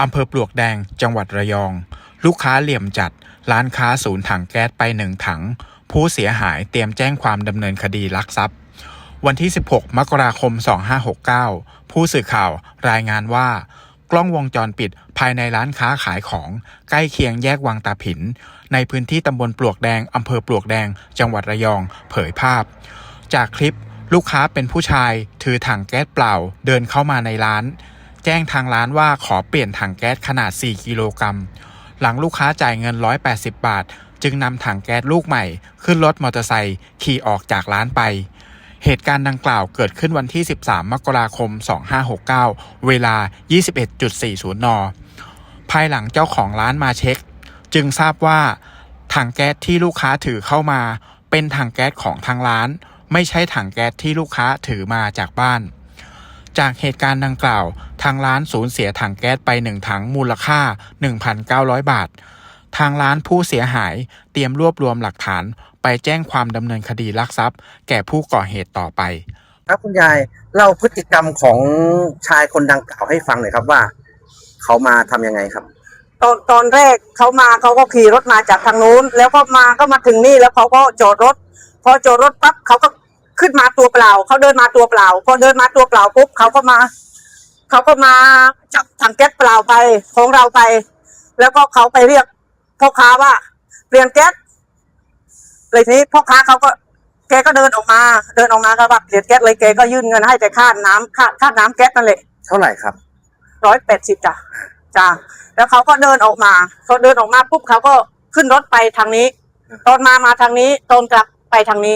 อำเภอปลวกแดง จังหวัดระยอง ลูกค้าเหลี่ยมจัด ร้านค้าศูนย์ถังแก๊สไปหนึ่งถัง ผู้เสียหายเตรียมแจ้งความดำเนินคดีลักทรัพย์ วันที่ 16 มกราคม 2569 ผู้สื่อข่าวรายงานว่า กล้องวงจรปิดภายในร้านค้าขายของใกล้เคียงแยกวังตาผิน ในพื้นที่ตำบลปลวกแดงอำเภอปลวกแดง จังหวัดระยอง เผยภาพ จากคลิปลูกค้าเป็นผู้ชาย ถือถังแก๊สเปล่า เดินเข้ามาในร้าน แจ้งทางร้านว่าขอเปลี่ยนถังแก๊สขนาด 4 กิโลกรัม หลังลูกค้าจ่ายเงิน 180 บาท จึงนำถังแก๊สลูกใหม่ ขึ้นรถมอเตอร์ไซค์ขี่ออกจากร้านไป เหตุการณ์ดังกล่าวเกิดขึ้นวันที่ 13 มกราคม 2569 เวลา 21.40 น ภายหลังเจ้าของร้านมาเช็ค จึงทราบว่าถังแก๊สที่ลูกค้าถือเข้ามา เป็นถังแก๊สของทางร้าน ไม่ใช่ถังแก๊สที่ลูกค้าถือมาจากบ้าน จากเหตุการณ์ดังกล่าว ทางร้านสูญเสียถังแก๊สไปหนึ่งถังมูลค่า 1,900 บาท ทางร้านผู้เสียหายเตรียมรวบรวมหลักฐานไปแจ้งความดำเนินคดีลักทรัพย์ แก่ผู้ก่อเหตุต่อไป ครับคุณยายเล่าพฤติกรรมของชายคนดังกล่าวให้ฟังหน่อยครับว่า เขามาทำยังไงครับ ตอนตอนแรกเขามาเขาก็ขี่รถมาจากทางนู้น แล้วก็มาก็มาถึงนี่แล้วเขาก็จอดรถ พอจอดรถปั๊บเขาก็ขึ้นมาตัวเปล่า เขาเดินมาตัวเปล่า พอเดินมาตัวเปล่าปุ๊บเขาก็มา เขาก็มาจับถังแก๊สเปล่าไปของเราไป แล้วก็เขาไปเรียกพ่อค้าว่าเปลี่ยนแก๊สเลยทีนี้พ่อค้าเขาก็แกก็เดินออกมา เดินออกมาก็ว่าเปลี่ยนแก๊สเลยแกก็ยื่นเงินให้แต่ค่าน้ำค่าค่าน้ำแก๊สนั่นแหละเท่าไหร่ครับร้อยแปดสิบจ้ะจ้ะแล้วเขาก็เดินออกมาเขาเดินออกมาปุ๊บเขาก็ขึ้นรถไปทางนี้ ตอนมามาทางนี้ตอนกลับไปทางนี้